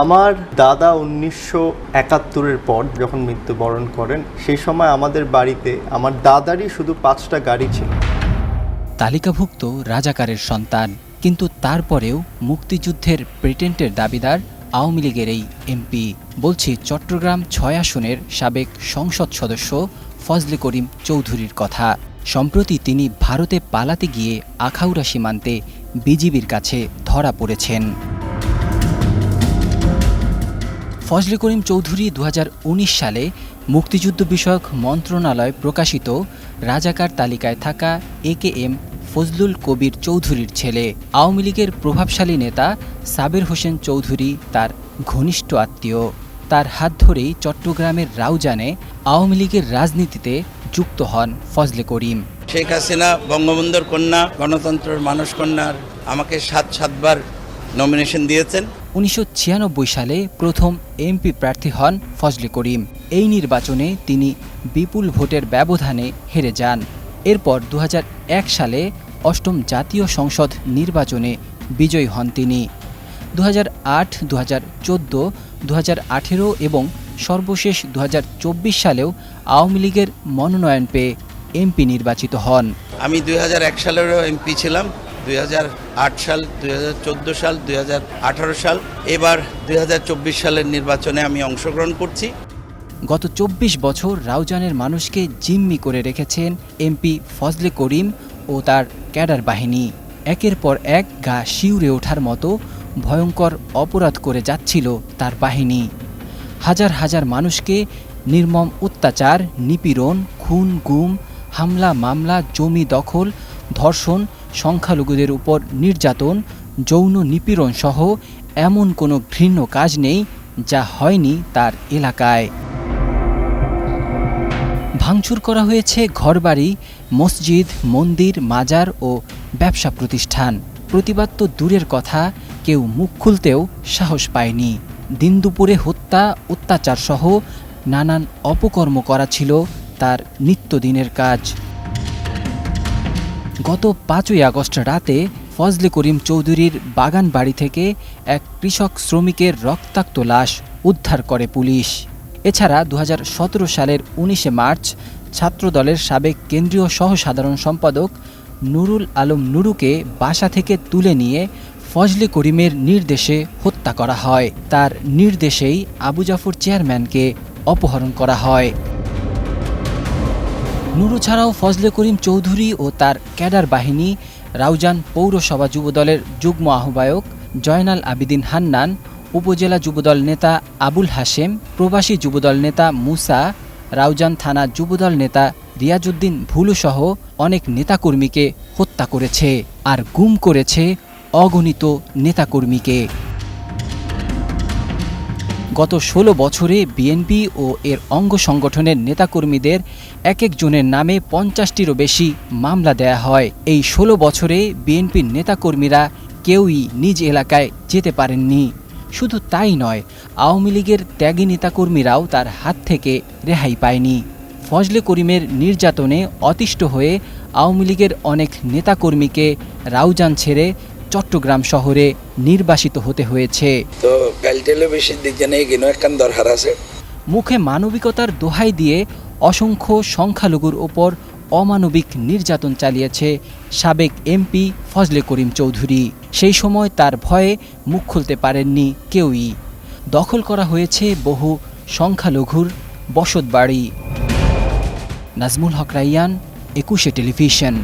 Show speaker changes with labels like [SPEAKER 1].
[SPEAKER 1] আমার দাদা উনিশশো একাত্তরের পর যখন মৃত্যুবরণ করেন, সেই সময় আমাদের বাড়িতে আমার দাদারই শুধু পাঁচটা গাড়ি ছিল।
[SPEAKER 2] তালিকাভুক্ত রাজাকারের সন্তান, কিন্তু তারপরেও মুক্তিযুদ্ধের পেটেন্টের দাবিদার আওয়ামী লীগের এই এমপি, বলছি চট্টগ্রাম ছয় আসনের সাবেক সংসদ সদস্য ফজলে করিম চৌধুরীর কথা। সম্প্রতি তিনি ভারতে পালাতে গিয়ে আখাউড়া সীমান্তে বিজিবির কাছে ধরা পড়েছেন। ফজলে করিম চৌধুরী দু হাজার উনিশ সালে মুক্তিযুদ্ধ বিষয়ক মন্ত্রণালয় প্রকাশিত রাজাকার তালিকায় থাকা এ কে এম ফজলুল কবির চৌধুরীর ছেলে। আওয়ামী লীগের প্রভাবশালী নেতা সাবের হোসেন চৌধুরী তার ঘনিষ্ঠ আত্মীয়। তার হাত ধরেই চট্টগ্রামের রাউজানে আওয়ামী লীগের রাজনীতিতে যুক্ত হন ফজলে করিম।
[SPEAKER 3] শেখ হাসিনা, বঙ্গবন্ধুর কন্যা, গণতন্ত্রের মানুষ কন্যার আমাকে সাত সাতবার নমিনেশন দিয়েছেন।
[SPEAKER 2] উনিশশো ছিয়ানব্বই সালে প্রথম এমপি প্রার্থী হন ফজলে করিম। এই নির্বাচনে তিনি বিপুল ভোটের ব্যবধানে হেরে যান। এরপর দু হাজার এক সালে অষ্টম জাতীয় সংসদ নির্বাচনে বিজয়ী হন তিনি। দু হাজার আট দু হাজার দু এবং সর্বশেষ দু হাজার চব্বিশ সালেও আওয়ামী লীগের মনোনয়ন পেয়ে এমপি নির্বাচিত হন।
[SPEAKER 3] আমি দু হাজার এক সালেরও এমপি ছিলাম। দু হাজার আট সাল দু হাজার চোদ্দ সাল দু হাজার আঠারো সাল। এবার দু হাজার চব্বিশ সালের নির্বাচনে আমি অংশগ্রহণ করছি।
[SPEAKER 2] গত চব্বিশ বছর রাউজানের মানুষকে জিম্মি করে রেখেছেন এমপি ফজলে করিম ও তার ক্যাডার বাহিনী। একের পর এক গা শিউরে ওঠার মতো ভয়ঙ্কর অপরাধ করে যাচ্ছিল তার বাহিনী। হাজার হাজার মানুষকে নির্মম অত্যাচার, নিপীড়ন, খুন, গুম, হামলা, মামলা, জমি দখল, ধর্ষণ সংখ্যালঘুদের উপর নির্যাতন, যৌন নিপীড়ন সহ এমন কোনো ঘৃণ্য কাজ নেই যা হয়নি তার এলাকায়। ভাঙচুর করা হয়েছে ঘরবাড়ি, মসজিদ, মন্দির, মাজার ও ব্যবসা প্রতিষ্ঠান। প্রতিবাদ তো দূরের কথা, কেউ মুখ খুলতেও সাহস পায়নি। দিন দুপুরে হত্যা অত্যাচার সহ নানান অপকর্ম করা ছিল তার নিত্যদিনের কাজ। গত পাঁচই আগস্ট রাতে ফজলে করিম চৌধুরীর বাগান বাড়ি থেকে এক কৃষক শ্রমিকের রক্তাক্ত লাশ উদ্ধার করে পুলিশ। এছাড়া দু হাজার সতেরো সালের উনিশে মার্চ ছাত্রদলের সাবেক কেন্দ্রীয় সহ সাধারণ সম্পাদক নুরুল আলম নুরুকে বাসা থেকে তুলে নিয়ে ফজলে করিমের নির্দেশে হত্যা করা হয়। তার নির্দেশেই আবু জাফর চেয়ারম্যানকে অপহরণ করা হয়। নুরু ছাড়াও ফজলে করিম চৌধুরী ও তার ক্যাডার বাহিনী, রাউজান পৌরসভা যুবদলের যুগ্ম আহ্বায়ক জয়নাল আবিদিন হান্নান, উপজেলা যুবদল নেতা আবুল হাশেম, প্রবাসী যুবদল নেতা মুসা, রাউজান থানা যুবদল নেতা রিয়াজুদ্দিন ভুলুসহ অনেক নেতাকর্মীকে হত্যা করেছে আর গুম করেছে অগণিত নেতাকর্মীকে। গত ষোলো বছরে বিএনপি ও এর অঙ্গ সংগঠনের নেতাকর্মীদের এক একজনের নামে পঞ্চাশটিরও বেশি মামলা দেয়া হয়। এই ষোলো বছরে বিএনপির নেতাকর্মীরা কেউই নিজ এলাকায় যেতে পারেননি। শুধু তাই নয়, আওয়ামী লীগের ত্যাগী নেতাকর্মীরাও তার হাত থেকে রেহাই পায়নি। ফজলে করিমের নির্যাতনে অতিষ্ঠ হয়ে আওয়ামী লীগের অনেক নেতাকর্মীকে রাউজান ছেড়ে চট্টগ্রাম শহরে নির্বাসিত হতে হয়েছে। মুখে মানবিকতার দোহাই দিয়ে অসংখ্য সংখ্যালঘুর ওপর অমানবিক নির্যাতন চালিয়েছে সাবেক এমপি ফজলে করিম চৌধুরী। সেই সময় তার ভয়ে মুখ খুলতে পারেননি কেউই। দখল করা হয়েছে বহু সংখ্যালঘুর বসতবাড়ি। নাজমুল হক রাইয়ান একুশে টেলিভিশন।